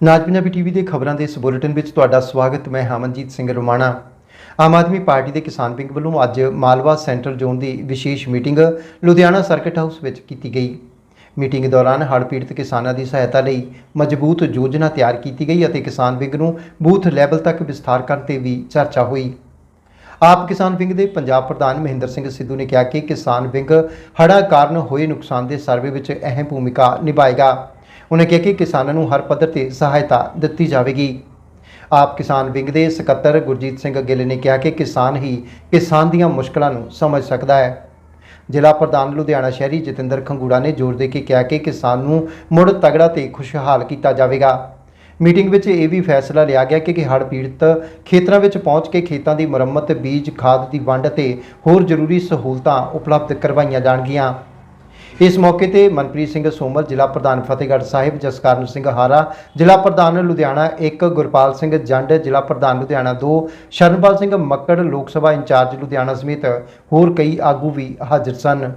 ਨਾਜ Punjabi TV ਦੇ ਖਬਰਾਂ ਦੇ ਇਸ ਬੁਲੇਟਿਨ ਵਿੱਚ ਤੁਹਾਡਾ ਸਵਾਗਤ, ਮੈਂ ਹਮਨਜੀਤ ਸਿੰਘ ਰੋਮਾਣਾ। ਆਮ ਆਦਮੀ ਪਾਰਟੀ ਦੇ ਕਿਸਾਨ ਵਿੰਗ ਵੱਲੋਂ ਅੱਜ ਮਾਲਵਾ ਸੈਂਟਰਲ ਜ਼ੋਨ ਦੀ ਵਿਸ਼ੇਸ਼ ਮੀਟਿੰਗ ਲੁਧਿਆਣਾ ਸਰਕਟ ਹਾਊਸ ਵਿੱਚ ਕੀਤੀ ਗਈ। ਮੀਟਿੰਗ ਦੌਰਾਨ ਹੜ੍ਹ ਪੀੜਤ ਕਿਸਾਨਾਂ ਦੀ ਸਹਾਇਤਾ ਲਈ ਮਜ਼ਬੂਤ ਯੋਜਨਾ ਤਿਆਰ ਕੀਤੀ ਗਈ ਅਤੇ ਕਿਸਾਨ ਵਿੰਗ ਨੂੰ ਬੂਥ ਲੈਵਲ ਤੱਕ ਵਿਸਥਾਰ ਕਰਨ ਤੇ ਵੀ ਚਰਚਾ ਹੋਈ। ਆਪ ਕਿਸਾਨ ਵਿੰਗ ਦੇ ਪੰਜਾਬ ਪ੍ਰਧਾਨ ਮਹਿੰਦਰ ਸਿੰਘ ਸਿੱਧੂ ਨੇ ਕਿਹਾ ਕਿ ਕਿਸਾਨ ਵਿੰਗ ਹੜ੍ਹਾਂ ਕਾਰਨ ਹੋਏ ਨੁਕਸਾਨ ਦੇ ਸਰਵੇ ਵਿੱਚ ਅਹਿਮ ਭੂਮਿਕਾ ਨਿਭਾਏਗਾ। ਉਹਨਾਂ ਕਿਹਾ ਕਿ ਕਿਸਾਨਾਂ ਨੂੰ ਹਰ ਪੱਧਰ ਤੇ ਸਹਾਇਤਾ ਦਿੱਤੀ ਜਾਵੇਗੀ। ਆਪ ਕਿਸਾਨ ਵਿੰਗ ਦੇ ਸਕੱਤਰ ਗੁਰਜੀਤ ਸਿੰਘ ਗਿੱਲ ਨੇ ਕਿਹਾ ਕਿ ਕਿਸਾਨ ਹੀ ਕਿਸਾਨ ਦੀਆਂ ਮੁਸ਼ਕਲਾਂ ਨੂੰ ਸਮਝ ਸਕਦਾ ਹੈ। ਜ਼ਿਲ੍ਹਾ ਪ੍ਰਧਾਨ ਲੁਧਿਆਣਾ ਸ਼ਹਿਰੀ ਜਤਿੰਦਰ ਖੰਗੂੜਾ ਨੇ ਜ਼ੋਰ ਦੇ ਕੇ ਕਿਹਾ ਕਿ ਕਿਸਾਨ ਨੂੰ ਮੁੜ ਤਗੜਾ ਤੇ ਖੁਸ਼ਹਾਲ ਕੀਤਾ ਜਾਵੇਗਾ। ਮੀਟਿੰਗ ਵਿੱਚ ਇਹ ਵੀ ਫੈਸਲਾ ਲਿਆ ਗਿਆ ਕਿ ਹੜ੍ਹ ਪੀੜਤ ਖੇਤਰਾਂ ਵਿੱਚ ਪਹੁੰਚ ਕੇ ਖੇਤਾਂ ਦੀ ਮੁਰੰਮਤ, ਬੀਜ, ਖਾਦ ਦੀ ਵੰਡ ਅਤੇ ਹੋਰ ਜ਼ਰੂਰੀ ਸਹੂਲਤਾਂ ਉਪਲਬਧ ਕਰਵਾਈਆਂ ਜਾਣਗੀਆਂ। ਇਸ ਮੌਕੇ ਤੇ ਮਨਪ੍ਰੀਤ ਸਿੰਘ ਸੋਮਲ ਜ਼ਿਲ੍ਹਾ ਪ੍ਰਧਾਨ ਫਤਿਹਗੜ੍ਹ ਸਾਹਿਬ, ਜਸਕਰਨ ਸਿੰਘ ਹਾਰਾ, ਜ਼ਿਲ੍ਹਾ ਪ੍ਰਧਾਨ ਲੁਧਿਆਣਾ 1 ਗੁਰਪਾਲ ਸਿੰਘ ਜੰਡ, ਜ਼ਿਲ੍ਹਾ ਪ੍ਰਧਾਨ ਲੁਧਿਆਣਾ 2 ਸ਼ਰਨਪਾਲ ਸਿੰਘ ਮੱਕੜ, ਲੋਕ ਸਭਾ ਇੰਚਾਰਜ ਲੁਧਿਆਣਾ ਸਮੇਤ ਹੋਰ ਕਈ ਆਗੂ ਵੀ ਹਾਜ਼ਰ ਸਨ।